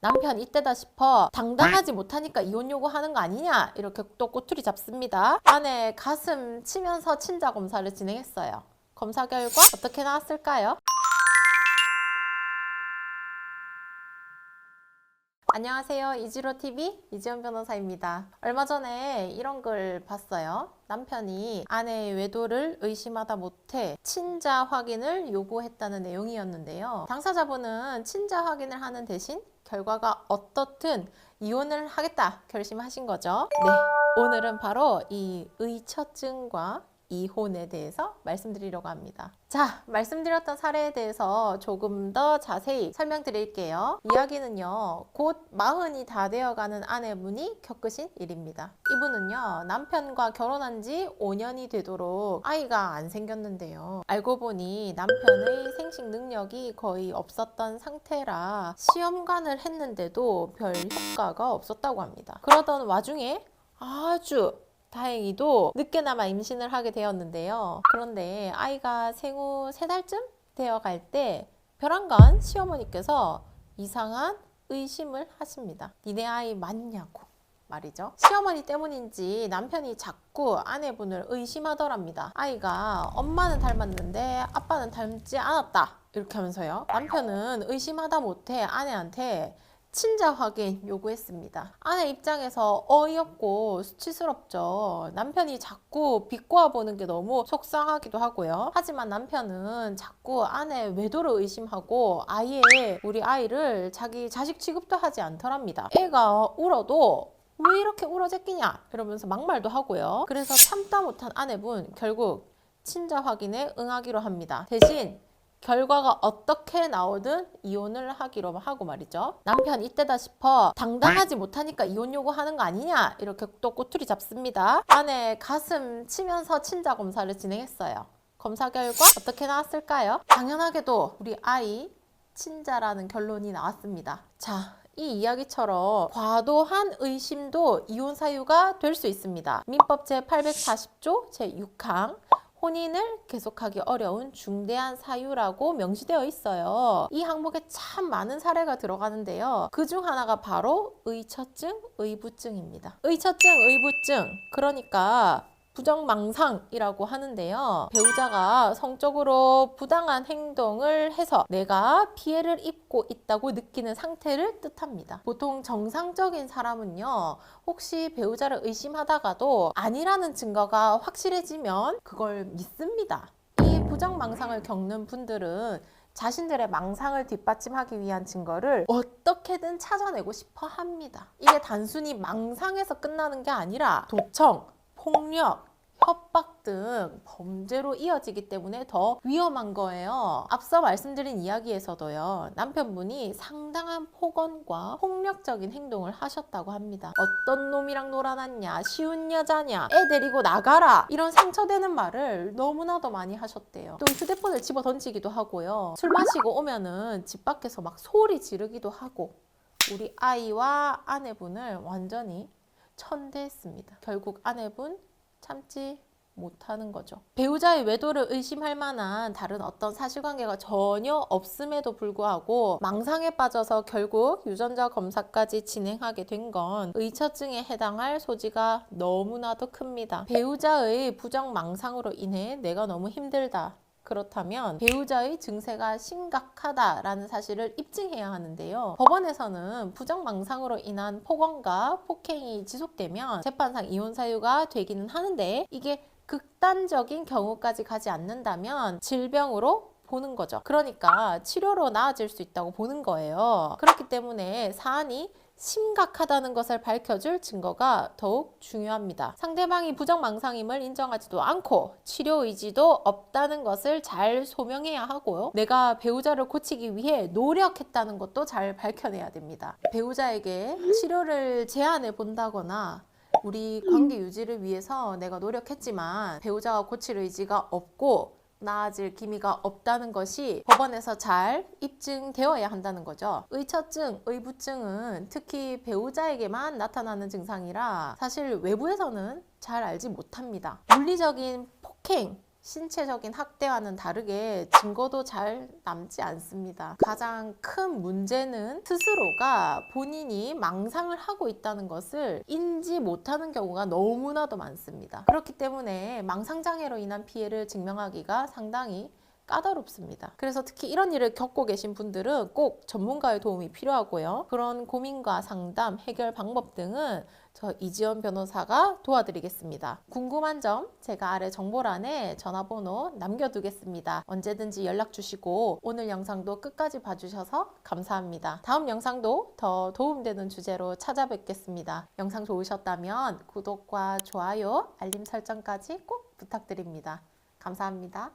남편 이때다 싶어 당당하지 못하니까 이혼 요구하는 거 아니냐 이렇게 또 꼬투리 잡습니다. 아내 가슴 치면서 친자 검사를 진행했어요. 검사 결과 어떻게 나왔을까요? 안녕하세요. 이지로 TV 이지연 변호사입니다. 얼마 전에 이런 글 봤어요. 남편이 아내의 외도를 의심하다 못해 친자 확인을 요구했다는 내용이었는데요. 당사자분은 친자 확인을 하는 대신 결과가 어떻든 이혼을 하겠다 결심하신 거죠. 네. 오늘은 바로 이 의처증과 이혼에 대해서 말씀드리려고 합니다. 자, 말씀드렸던 사례에 대해서 조금 더 자세히 설명드릴게요. 이야기는요, 곧 마흔이 다 되어가는 아내분이 겪으신 일입니다. 이분은요, 남편과 결혼한 지 5년이 되도록 아이가 안 생겼는데요. 알고 보니 남편의 생식 능력이 거의 없었던 상태라 시험관을 했는데도 별 효과가 없었다고 합니다. 그러던 와중에 아주 다행히도 늦게나마 임신을 하게 되었는데요. 그런데 아이가 생후 세 달쯤 되어 갈 때 벼랑간 시어머니께서 이상한 의심을 하십니다. 니네 아이 맞냐고 말이죠. 시어머니 때문인지 남편이 자꾸 아내분을 의심하더랍니다. 아이가 엄마는 닮았는데 아빠는 닮지 않았다. 이렇게 하면서요. 남편은 의심하다 못해 아내한테 친자 확인 요구했습니다. 아내 입장에서 어이없고 수치스럽죠. 남편이 자꾸 비꼬아 보는 게 너무 속상하기도 하고요. 하지만 남편은 자꾸 아내 외도를 의심하고 아예 우리 아이를 자기 자식 취급도 하지 않더랍니다. 애가 울어도 왜 이렇게 울어제끼냐 이러면서 막말도 하고요. 그래서 참다 못한 아내분 결국 친자 확인에 응하기로 합니다. 대신 결과가 어떻게 나오든 이혼을 하기로 하고 말이죠. 남편 이때다 싶어 당당하지 못하니까 이혼 요구하는 거 아니냐 이렇게 또 꼬투리 잡습니다. 아내 가슴 치면서 친자 검사를 진행했어요. 검사 결과 어떻게 나왔을까요? 당연하게도 우리 아이 친자라는 결론이 나왔습니다. 자, 이 이야기처럼 과도한 의심도 이혼 사유가 될 수 있습니다. 민법 제840조 제6항 혼인을 계속하기 어려운 중대한 사유라고 명시되어 있어요. 이 항목에 참 많은 사례가 들어가는데요. 그 중 하나가 바로 의처증, 의부증입니다. 의처증, 의부증. 그러니까 부정망상이라고 하는데요. 배우자가 성적으로 부당한 행동을 해서 내가 피해를 입고 있다고 느끼는 상태를 뜻합니다. 보통 정상적인 사람은요, 혹시 배우자를 의심하다가도 아니라는 증거가 확실해지면 그걸 믿습니다. 이 부정망상을 겪는 분들은 자신들의 망상을 뒷받침하기 위한 증거를 어떻게든 찾아내고 싶어 합니다. 이게 단순히 망상에서 끝나는 게 아니라 도청, 폭력, 협박 등 범죄로 이어지기 때문에 더 위험한 거예요. 앞서 말씀드린 이야기에서도요, 남편분이 상당한 폭언과 폭력적인 행동을 하셨다고 합니다. 어떤 놈이랑 놀아났냐, 쉬운 여자냐, 애 데리고 나가라, 이런 상처되는 말을 너무나도 많이 하셨대요. 또 휴대폰을 집어 던지기도 하고요. 술 마시고 오면은 집 밖에서 막 소리 지르기도 하고, 우리 아이와 아내분을 완전히 천대했습니다. 결국 아내분 참지 못하는 거죠. 배우자의 외도를 의심할 만한 다른 어떤 사실관계가 전혀 없음에도 불구하고 망상에 빠져서 결국 유전자 검사까지 진행하게 된 건 의처증에 해당할 소지가 너무나도 큽니다. 배우자의 부정 망상으로 인해 내가 너무 힘들다. 그렇다면 배우자의 증세가 심각하다라는 사실을 입증해야 하는데요. 법원에서는 부정망상으로 인한 폭언과 폭행이 지속되면 재판상 이혼 사유가 되기는 하는데 이게 극단적인 경우까지 가지 않는다면 질병으로 보는 거죠. 그러니까 치료로 나아질 수 있다고 보는 거예요. 그렇기 때문에 사안이 심각하다는 것을 밝혀줄 증거가 더욱 중요합니다. 상대방이 부정망상임을 인정하지도 않고 치료 의지도 없다는 것을 잘 소명해야 하고요. 내가 배우자를 고치기 위해 노력했다는 것도 잘 밝혀내야 됩니다. 배우자에게 치료를 제안해 본다거나 우리 관계 유지를 위해서 내가 노력했지만 배우자가 고칠 의지가 없고 나아질 기미가 없다는 것이 법원에서 잘 입증되어야 한다는 거죠. 의처증, 의부증은 특히 배우자에게만 나타나는 증상이라 사실 외부에서는 잘 알지 못합니다. 물리적인 폭행, 신체적인 학대와는 다르게 증거도 잘 남지 않습니다. 가장 큰 문제는 스스로가 본인이 망상을 하고 있다는 것을 인지 못하는 경우가 너무나도 많습니다. 그렇기 때문에 망상장애로 인한 피해를 증명하기가 상당히 까다롭습니다. 그래서 특히 이런 일을 겪고 계신 분들은 꼭 전문가의 도움이 필요하고요. 그런 고민과 상담, 해결 방법 등은 저 이지연 변호사가 도와드리겠습니다. 궁금한 점 제가 아래 정보란에 전화번호 남겨두겠습니다. 언제든지 연락 주시고 오늘 영상도 끝까지 봐주셔서 감사합니다. 다음 영상도 더 도움되는 주제로 찾아뵙겠습니다. 영상 좋으셨다면 구독과 좋아요, 알림 설정까지 꼭 부탁드립니다. 감사합니다.